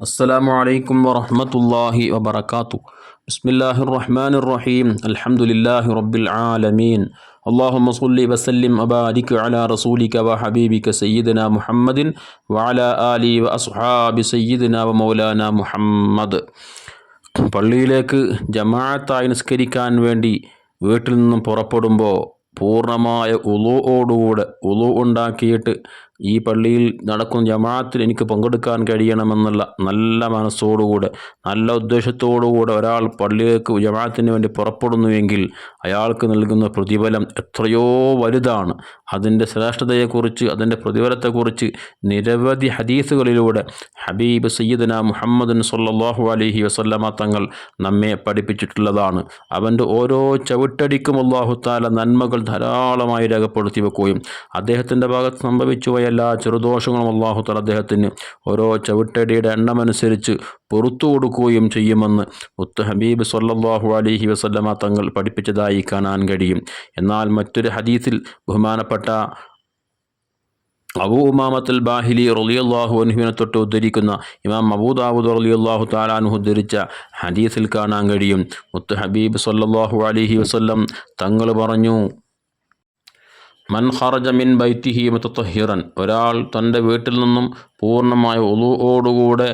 السلام عليكم ورحمة الله وبركاته بسم الله الرحمن الرحيم الحمد لله رب العالمين اللهم صل وسلم وبارك على رسولك وحبيبك سيدنا محمد وعلى آله وأصحاب سيدنا ومولانا محمد പള്ളിയിലേക്ക് ജമാഅത്തായി നിസ്കരിക്കാൻ വേണ്ടി വീട്ടിൽ നിന്നും പുറപ്പെടുമ്പോൾ പൂർണ്ണമായ ഉളുവോടുകൂടെ ഉളു ഉണ്ടാക്കിയിട്ട് ഈ പള്ളിയിൽ നടക്കുന്ന ജമാഅത്തിൽ എനിക്ക് പങ്കെടുക്കാൻ കഴിയണമെന്നുള്ള നല്ല മനസ്സോടുകൂടെ നല്ല ഉദ്ദേശത്തോടുകൂടെ ഒരാൾ പള്ളിയിലേക്ക് ജമാഅത്തിന് വേണ്ടി പുറപ്പെടുന്നുവെങ്കിൽ അയാൾക്ക് നൽകുന്ന പ്രതിഫലം എത്രയോ വലുതാണ്. അതിന്റെ ശ്രേഷ്ഠതയെക്കുറിച്ച് അതിന്റെ പ്രതിഫലത്തെക്കുറിച്ച് നിരവധി ഹദീസുകളിലൂടെ ഹബീബ് സയ്യിദന മുഹമ്മദ് സല്ലാഹു അലഹി വസല്ലമ തങ്ങൾ നമ്മെ പഠിപ്പിച്ചിട്ടുള്ളതാണ്. അവന്റെ ഓരോ ചവിട്ടടിക്കും അള്ളാഹുത്താല നന്മകൾ ധാരാളമായി രേഖപ്പെടുത്തി വെക്കുകയും അദ്ദേഹത്തിന്റെ ഭാഗത്ത് സംഭവിച്ചു പോയ എല്ലാ ചെറുദോഷങ്ങളും അള്ളാഹുത്താല അദ്ദേഹത്തിന് ഓരോ ചവിട്ടടിയുടെ എണ്ണമനുസരിച്ച് പുറത്തു കൊടുക്കുകയും ചെയ്യുമെന്ന് മുത്ത് ഹബീബ് സല്ലാഹു അലഹി വസല്ലമ തങ്ങൾ പഠിപ്പിച്ചതായി കാണാൻ കഴിയും. എന്നാൽ മറ്റൊരു ഹദീസിൽ ബഹുമാനപ്പെട്ട അബൂ ഉമാമത്തുൽ ബാഹിലി റലിയല്ലാഹു അനുഹുവിനെ തൊട്ട് ഉദ്ധരിക്കുന്ന ഇമാം അബൂദാബുദ് റലിയല്ലാഹു താലാനുഹു ഉദ്ധരിച്ച ഹദീസിൽ കാണാൻ കഴിയും. മുത്ത് ഹബീബ് സല്ലാഹു അലഹി വസ്ല്ലം തങ്ങൾ പറഞ്ഞു മൻ ഖറജ മിൻ ബൈത്തിഹി മുത്തഹിറൻ ഒരാൾ തന്റെ വീട്ടിൽ നിന്നും പൂർണമായ ഒതുവോടുകൂടെ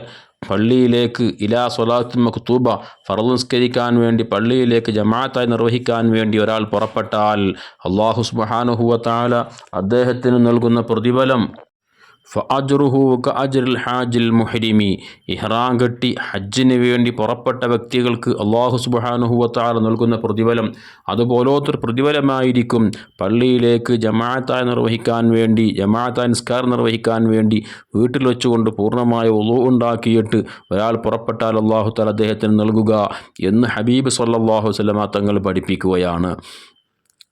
പള്ളിയിലേക്ക് ഇലാ സ്വലാത്ത് മക്തൂബ ഫറദ് നിസ്കരിക്കാൻ വേണ്ടി പള്ളിയിലേക്ക് ജമാഅത്തായി നിർവഹിക്കാൻ വേണ്ടി ഒരാൾ പുറപ്പെട്ടാൽ അള്ളാഹു സുബാനുഹുവ അദ്ദേഹത്തിന് നൽകുന്ന പ്രതിഫലം ഫഅജുറുഹു അജ്റിൽ ഹാജിൽ മുഹരിമി. ഇഹ്റാം കെട്ടി ഹജ്ജിന് വേണ്ടി പുറപ്പെട്ട വ്യക്തികൾക്ക് അള്ളാഹു തആല നൽകുന്ന പ്രതിഫലം അതുപോലത്തൊരു പ്രതിഫലമായിരിക്കും. പള്ളിയിലേക്ക് ജമാഅത്തായി നിർവഹിക്കാൻ വേണ്ടി ജമാഅത്തായി നിസ്കാരം നിർവഹിക്കാൻ വേണ്ടി വീട്ടിൽ വെച്ചുകൊണ്ട് പൂർണമായ ഒളു ഉണ്ടാക്കിയിട്ട് ഒരാൾ പുറപ്പെട്ടാൽ അള്ളാഹു താല അദ്ദേഹത്തിന് നൽകുക എന്ന് ഹബീബ് സല്ലാഹു വസ്ലമ തങ്ങൾ പഠിപ്പിക്കുകയാണ്.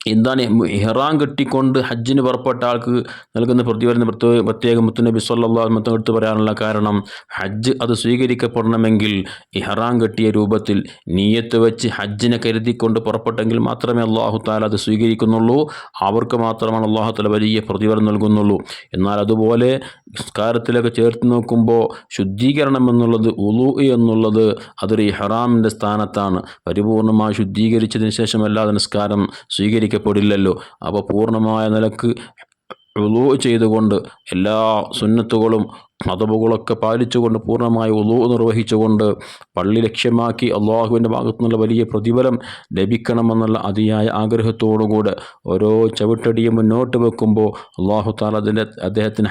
എന്താണ് ഇഹ്റാം കെട്ടിക്കൊണ്ട് ഹജ്ജിന് പുറപ്പെട്ട ആൾക്ക് നൽകുന്ന പ്രതിവരുന്ന പ്രത്യേക പ്രത്യേകം മുത്തുനബി സല്ലാഹു മത്തം എടുത്തു പറയാനുള്ള കാരണം ഹജ്ജ് അത് സ്വീകരിക്കപ്പെടണമെങ്കിൽ ഇഹ്റാം കെട്ടിയ രൂപത്തിൽ നീയത്ത് വെച്ച് ഹജ്ജിനെ കരുതിക്കൊണ്ട് പുറപ്പെട്ടെങ്കിൽ മാത്രമേ അള്ളാഹു താല അത് സ്വീകരിക്കുന്നുള്ളൂ. അവർക്ക് മാത്രമാണ് അള്ളാഹു താല വലിയ പ്രതിഫലം നൽകുന്നുള്ളൂ. എന്നാൽ അതുപോലെ സംസ്കാരത്തിലൊക്കെ ചേർത്ത് നോക്കുമ്പോൾ ശുദ്ധീകരണം എന്നുള്ളത് ഉളു എന്നുള്ളത് അതൊരു ഇഹ്റാമിന്റെ സ്ഥാനത്താണ്. പരിപൂർണമായി ശുദ്ധീകരിച്ചതിന് ശേഷമല്ല നിസ്കാരം സ്വീകരിക്കും സ്വീകരിക്കപ്പെടില്ലല്ലോ അപ്പോൾ പൂർണമായ നിലയ്ക്ക് വുളു ചെയ്തുകൊണ്ട് എല്ലാ സുന്നത്തുകളും മതബുകളൊക്കെ പാലിച്ചുകൊണ്ട് പൂർണമായി ഉളു നിർവഹിച്ചുകൊണ്ട് പള്ളി ലക്ഷ്യമാക്കി അള്ളാഹുവിന്റെ ഭാഗത്തു നിന്നുള്ള വലിയ പ്രതിഫലം ലഭിക്കണമെന്നുള്ള അതിയായ ആഗ്രഹത്തോടുകൂടെ ഓരോ ചവിട്ടടിയും മുന്നോട്ട് വെക്കുമ്പോൾ അള്ളാഹു താല അതിന്റെ അദ്ദേഹത്തിന്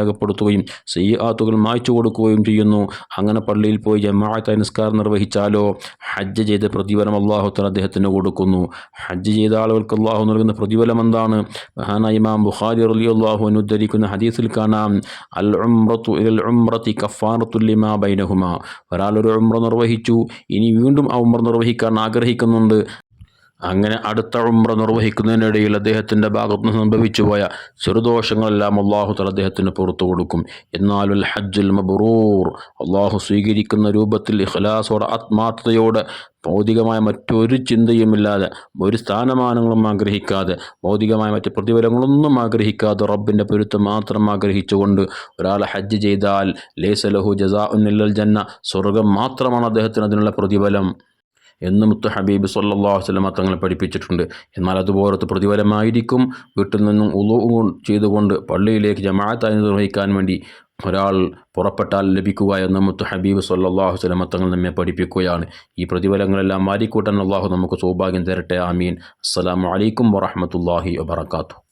രേഖപ്പെടുത്തുകയും സയ്യാത്തുകൾ മായ്ച്ചു കൊടുക്കുകയും ചെയ്യുന്നു. അങ്ങനെ പള്ളിയിൽ പോയി ജമാഅത്ത് നിസ്കാരം നിർവഹിച്ചാലോ ഹജ്ജ് ചെയ്ത പ്രതിഫലം അള്ളാഹു താല അദ്ദേഹത്തിന് കൊടുക്കുന്നു. ഹജ്ജ് ചെയ്ത ആളുകൾക്ക് അള്ളാഹു നൽകുന്ന പ്രതിഫലം എന്താണ്? മഹാന ഇമാം ബുഖാരി റലി അള്ളാഹു അനുദ്ധരിക്കുന്ന ഹദീസിൽ കാണാം. അൽ ഉംറത്തു ഇതിൽ ഉംറത്തി കഫാറത്തുല്ലിമാ ബൈനഹുമ ഒരാളൊരു ഒരു ഉംറ നിർവഹിച്ചു ഇനി വീണ്ടും ആ ഉംറ നിർവഹിക്കാൻ ആഗ്രഹിക്കുന്നുണ്ട്. അങ്ങനെ അടുത്ത ഉംറ നിർവഹിക്കുന്നതിനിടയിൽ അദ്ദേഹത്തിന്റെ ഭാഗത്ത് നിന്ന് സംഭവിച്ചു പോയ ചെറുദോഷങ്ങളെല്ലാം അള്ളാഹു തല അദ്ദേഹത്തിന് പുറത്തു കൊടുക്കും. എന്നാൽ ഹജ്ജുൽ മബറൂർ അള്ളാഹു സ്വീകരിക്കുന്ന രൂപത്തിൽ ഇഖ്ലാസോടെ ആത്മാർത്ഥതയോടെ ഭൗതികമായ മറ്റൊരു ചിന്തയുമില്ലാതെ ഒരു സ്ഥാനമാനങ്ങളും ആഗ്രഹിക്കാതെ ഭൗതികമായ മറ്റ് പ്രതിഫലങ്ങളൊന്നും ആഗ്രഹിക്കാതെ റബ്ബിന്റെ പൊരുത്തം മാത്രം ആഗ്രഹിച്ചുകൊണ്ട് ഒരാൾ ഹജ്ജ് ചെയ്താൽ ലേസലഹു ജസാ ഉന്നില്ലൽ ജന്ന സ്വർഗം മാത്രമാണ് അദ്ദേഹത്തിന് അതിനുള്ള പ്രതിഫലം. എന്ന് മുത്തു ഹബീബ് സല്ലാഹു വസ്ലമ തങ്ങളെ പഠിപ്പിച്ചിട്ടുണ്ട്. എന്നാൽ അതുപോലത്തെ പ്രതിഫലമായിരിക്കും വീട്ടിൽ നിന്നും ഉളു ചെയ്തുകൊണ്ട് പള്ളിയിലേക്ക് ജമാഅത്തായി നിർവഹിക്കാൻ വേണ്ടി ഒരാൾ പുറപ്പെട്ടാൽ ലഭിക്കുക എന്ന് മുത്ത് ഹബീബ് സല്ലാഹു വസ്ലമ തങ്ങൾ നമ്മെ പഠിപ്പിക്കുകയാണ്. ഈ പ്രതിഫലങ്ങളെല്ലാം മാറിക്കൂട്ടാൻ അള്ളാഹു നമുക്ക് സൗഭാഗ്യം തരട്ടെ. ആമീൻ. അസ്സാം വലൈക്കും വറഹമത്തല്ലാഹി വാത്തു